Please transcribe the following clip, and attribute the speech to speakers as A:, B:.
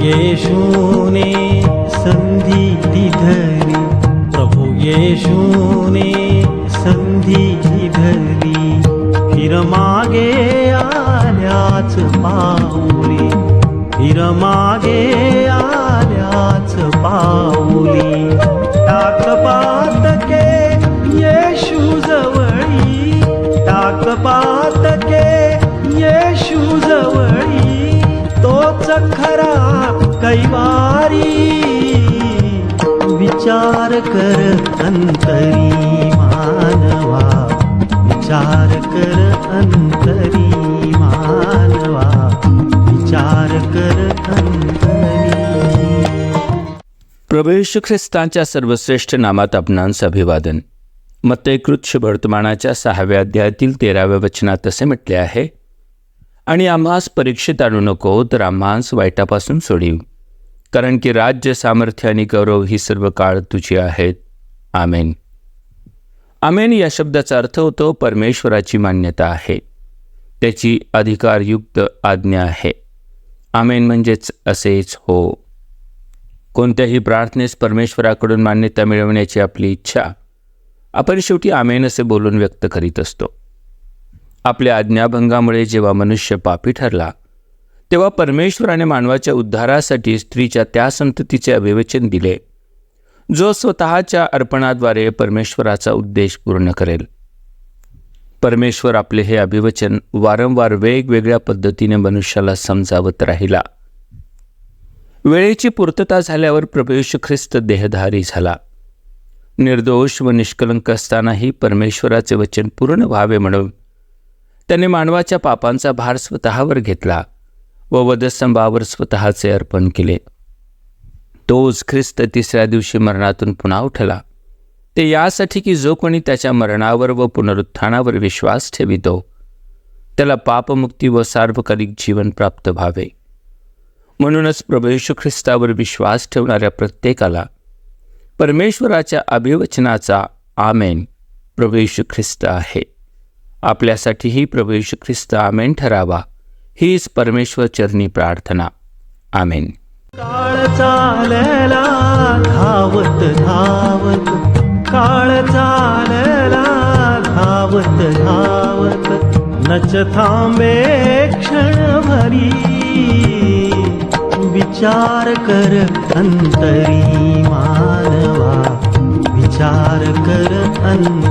A: येशूने संधी धरी प्रभू येशूने संधी धरी फिर मागे आल्याच पाऊली. फिर मागे आल्याच पाऊली. टाक पातके येशू जवळी. टाक पातके येशू जवळी. तोच खरा कैवारी विचार कर अंतरी मानवा विचार कर अंतरी मानवा विचार कर अंतरी।
B: प्रभू येशू ख्रिस्तांच्या सर्वश्रेष्ठ नामात आपणांस अभिवादन मत्तयकृत वर्तमानाच्या सहाव्या अध्यायातील तेराव्या वचनात असे म्हटले आहे आणि आम्हास परीक्षेत आणू नको तर आम्हास वाईटापासून सोडीव. कारण की राज्य सामर्थ्य आणि गौरव ही सर्व काळ तुझी आहेत. आमेन. आमेन या शब्दाचा अर्थ होतो परमेश्वराची मान्यता आहे. त्याची अधिकारयुक्त आज्ञा आहे. आमेन म्हणजेच असेच हो. कोणत्याही प्रार्थनेस परमेश्वराकडून मान्यता मिळवण्याची आपली इच्छा आपण शेवटी आमेन असे बोलून व्यक्त करीत असतो. आपल्या आज्ञाभंगामुळे जेव्हा मनुष्य पापी ठरला तेव्हा परमेश्वराने मानवाच्या उद्धारासाठी स्त्रीच्या त्या संततीचे अभिवचन दिले जो स्वतःच्या अर्पणाद्वारे परमेश्वराचा उद्देश पूर्ण करेल. परमेश्वर आपले हे अभिवचन वारंवार वेगवेगळ्या पद्धतीने मनुष्याला समजावत राहिला. वेळेची पूर्तता झाल्यावर प्रभू ख्रिस्त देहधारी झाला. निर्दोष व निष्कलंक असतानाही परमेश्वराचे वचन पूर्ण व्हावे म्हणून त्याने मानवाच्या पापांचा भार स्वतःवर घेतला. व वधस्तंभावर स्वतःचे अर्पण केले. तोच ख्रिस्त तिसऱ्या दिवशी मरणातून पुन्हा उठला. ते यासाठी की जो कोणी त्याच्या मरणावर व पुनरुत्थानावर विश्वास ठेवितो त्याला पापमुक्ती व सार्वकालिक जीवन प्राप्त व्हावे. म्हणूनच प्रभू ख्रिस्तावर विश्वास ठेवणाऱ्या प्रत्येकाला परमेश्वराच्या अभिवचनाचा आमेन. प्रभू ख्रिस्त आहे. आपल्यासाठीही प्रभू येशू ख्रिस्त आमेन ठरावा. हीच परमेश्वर चरणी प्रार्थना. आमेन.
A: काळ चालला धावत धावत काळ चालला धावत धावत नच थांबे क्षणभरी विचार कर अंतरी मानवा विचार कर अंतरी मानवा विचार कर अंतरी